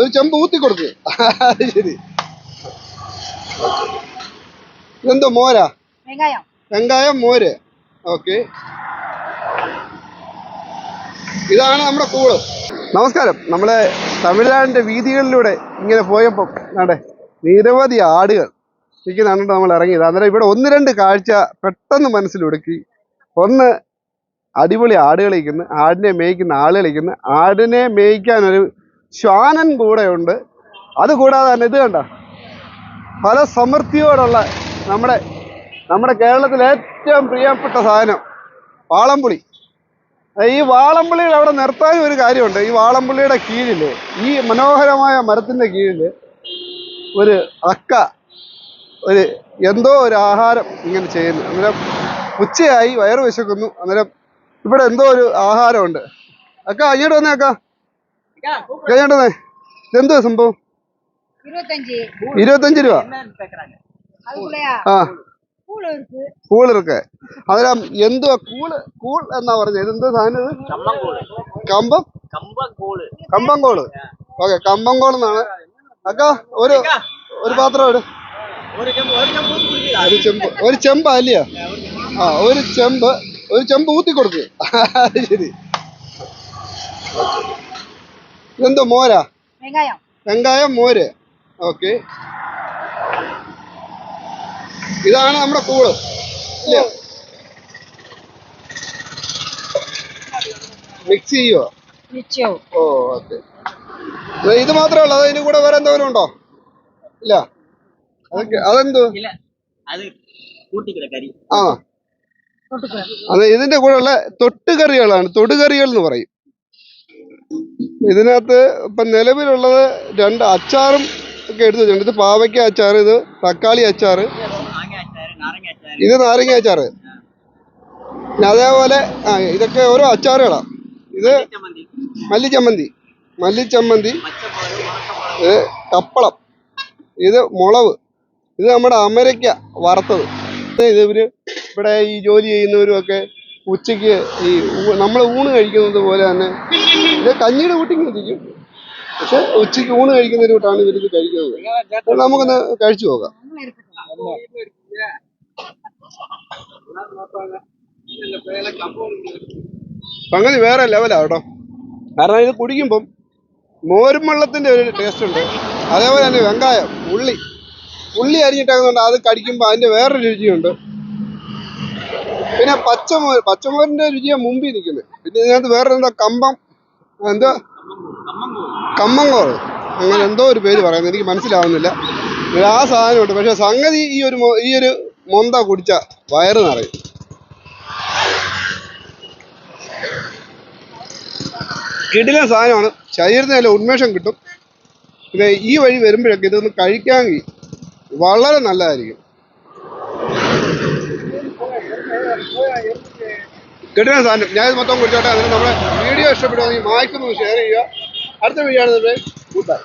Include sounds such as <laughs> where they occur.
ഒരു ചെമ്പ് ഊത്തി കൊടുക്ക്. ശരി. എന്തോ മോരാ? വെങ്കായം. വെങ്കായം മോര്. ഓക്കെ. ഇതാണ് നമ്മുടെ കൂൾ നമസ്കാരം. നമ്മളെ തമിഴ്നാടിന്റെ വീതികളിലൂടെ ഇങ്ങനെ പോയപ്പോൾ അതെ നിരവധി ആടുകൾ ഇരിക്കുന്നതാണ് നമ്മൾ ഇറങ്ങിയത്. അന്നേരം ഇവിടെ ഒന്ന് രണ്ട് കാഴ്ച പെട്ടെന്ന് മനസ്സിലൊടുക്കി. ഒന്ന് അടിപൊളി ആടുകളിക്കുന്നു ആടിനെ മേയ്ക്കുന്ന ആളുകളിക്കുന്നു ആടിനെ മേയ്ക്കാനൊരു ശ്വാനൻ കൂടെയുണ്ട്. അതുകൂടാതെ തന്നെ ഇത് കണ്ട? പല സമൃദ്ധിയോടുള്ള നമ്മുടെ നമ്മുടെ കേരളത്തിലെ ഏറ്റവും പ്രിയപ്പെട്ട സാധനം വാളംപുളി. ഈ വാളംപുള്ളിയുടെ അവിടെ നിർത്താനും ഒരു കാര്യമുണ്ട്. ഈ വാളംപുള്ളിയുടെ കീഴിൽ ഈ മനോഹരമായ മരത്തിന്റെ കീഴിൽ ഒരു അക്ക ഒരു എന്തോ ഒരു ആഹാരം ഇങ്ങനെ ചെയ്യുന്നു. അന്നേരം ഉച്ചയായി വയറ് വിശക്കുന്നു. അന്നേരം ഇവിടെ എന്തോ ഒരു ആഹാരമുണ്ട്. അക്ക അങ്ങോട്ട് വന്നേ അക്ക. കഴിഞ്ഞേ എന്ത് സംഭവം? ഇരുപത്തഞ്ച്. രൂപ? ആ. കൂളിറക്ക് ഇருக்கு എന്തുവാ കൂൾ കൂൾ എന്നാ പറഞ്ഞത് ഇതെന്തോ സാധനം കമ്പം കമ്പം? കോൾ ഓക്കെ കമ്പം കോൾ എന്നാണ് അക്ക ഒരു ഒരു പാത്രം ഇട്. ഒരു ചെമ്പ് ഒരു ചെമ്പ് അല്ലയോ ആ ഒരു ചെമ്പ് ഒരു ചെമ്പ് ഊത്തി കൊടുക്ക്. <laughs> ശരി. ഇതെന്തോ മോരാ? വെങ്കായം. വെങ്കായം മോര്. ഓക്കെ. ഇതാണ് നമ്മുടെ കൂൾ ഇല്ലേ? മിക്സ് ചെയ്യോ ഓ ഓക്കെ. ഇത് മാത്രമേ ഉള്ളൂ. അതിന് കൂടെ വേറെ എന്തെങ്കിലും ഉണ്ടോ? ഇല്ല. അതൊക്കെ അതെന്തോ? ആ. അതെ ഇതിന്റെ കൂടെ ഉള്ള തൊട്ടുകറികളാണ്. തൊടുകറികൾ എന്ന് പറയും. ഇതിനകത്ത് ഇപ്പം നിലവിലുള്ളത് രണ്ട് അച്ചാറും ഒക്കെ എടുത്ത് വെച്ചിട്ടുണ്ട്. ഇത് പാവയ്ക്ക അച്ചാർ ഇത് തക്കാളി അച്ചാർ ഇത് നാരങ്ങ അച്ചാർ അതേപോലെ ആ ഇതൊക്കെ ഓരോ അച്ചാറുകളാണ് ഇത് ചമ്മന്തി മല്ലിച്ചമ്മന്തി. മല്ലിച്ചമ്മന്തി ഇത് കപ്പളം ഇത് മുളവ് ഇത് നമ്മുടെ അമരയ്ക്ക വറുത്തത്. ഇത് ഇവർ ഇവിടെ ഈ ജോലി ചെയ്യുന്നവരും ഒക്കെ ഉച്ചയ്ക്ക് ഈ നമ്മൾ ഊണ് കഴിക്കുന്നത് പോലെ തന്നെ പിന്നെ കഞ്ഞിയുടെ കൂട്ടിങ് ഇരിക്കും. പക്ഷെ ഉച്ചയ്ക്ക് ഊണ് കഴിക്കുന്ന ഒരു കൂട്ടാണ് ഇവരിത് കഴിക്കുന്നത്. നമുക്കൊന്ന് കഴിച്ചു നോക്കാം. സംഗതി വേറെ ലെവലാ കേട്ടോ. കാരണം ഇത് കുടിക്കുമ്പം മോരും വെള്ളത്തിന്റെ ഒരു ടേസ്റ്റ് ഉണ്ട്. അതേപോലെ തന്നെ വെങ്കായം ഉള്ളി. ഉള്ളി അരിഞ്ഞിട്ടാകുന്നുണ്ട് അത് കടിക്കുമ്പോൾ അതിന്റെ വേറൊരു രുചിയുണ്ട്. പിന്നെ പച്ചമോര് പച്ചമോരിന്റെ രുചിയാണ് മുമ്പിൽ നിൽക്കുന്നത്. പിന്നെ ഇതിനകത്ത് വേറെ എന്താ കമ്പം? എന്താ? കമ്മങ്കോൾ. അങ്ങനെ എന്തോ ഒരു പേര് പറയുന്നത് എനിക്ക് മനസ്സിലാവുന്നില്ല. ആ സാധനമുണ്ട്. പക്ഷെ സംഗതി ഈ ഒരു ഈ ഒരു മൊന്ത കുടിച്ച വയറ് നിറയും. കിടിലൻ സാധനമാണ്. ശരീരത്തിന് നല്ല ഉന്മേഷം കിട്ടും. പിന്നെ ഈ വഴി വരുമ്പോഴൊക്കെ ഇതൊന്ന് കഴിക്കാമെങ്കിൽ വളരെ നല്ലതായിരിക്കും. കിടിലൻ സാധനം. ഞാൻ ഇത് മൊത്തം കുടിച്ചോട്ടെ. അതിന് നമ്മുടെ വീഡിയോ ഇഷ്ടപ്പെടുകയാണെങ്കിൽ മാക്സിമം ഷെയർ ചെയ്യുക. അടുത്ത വീഡിയോ ആണ് കൂട്ടാം.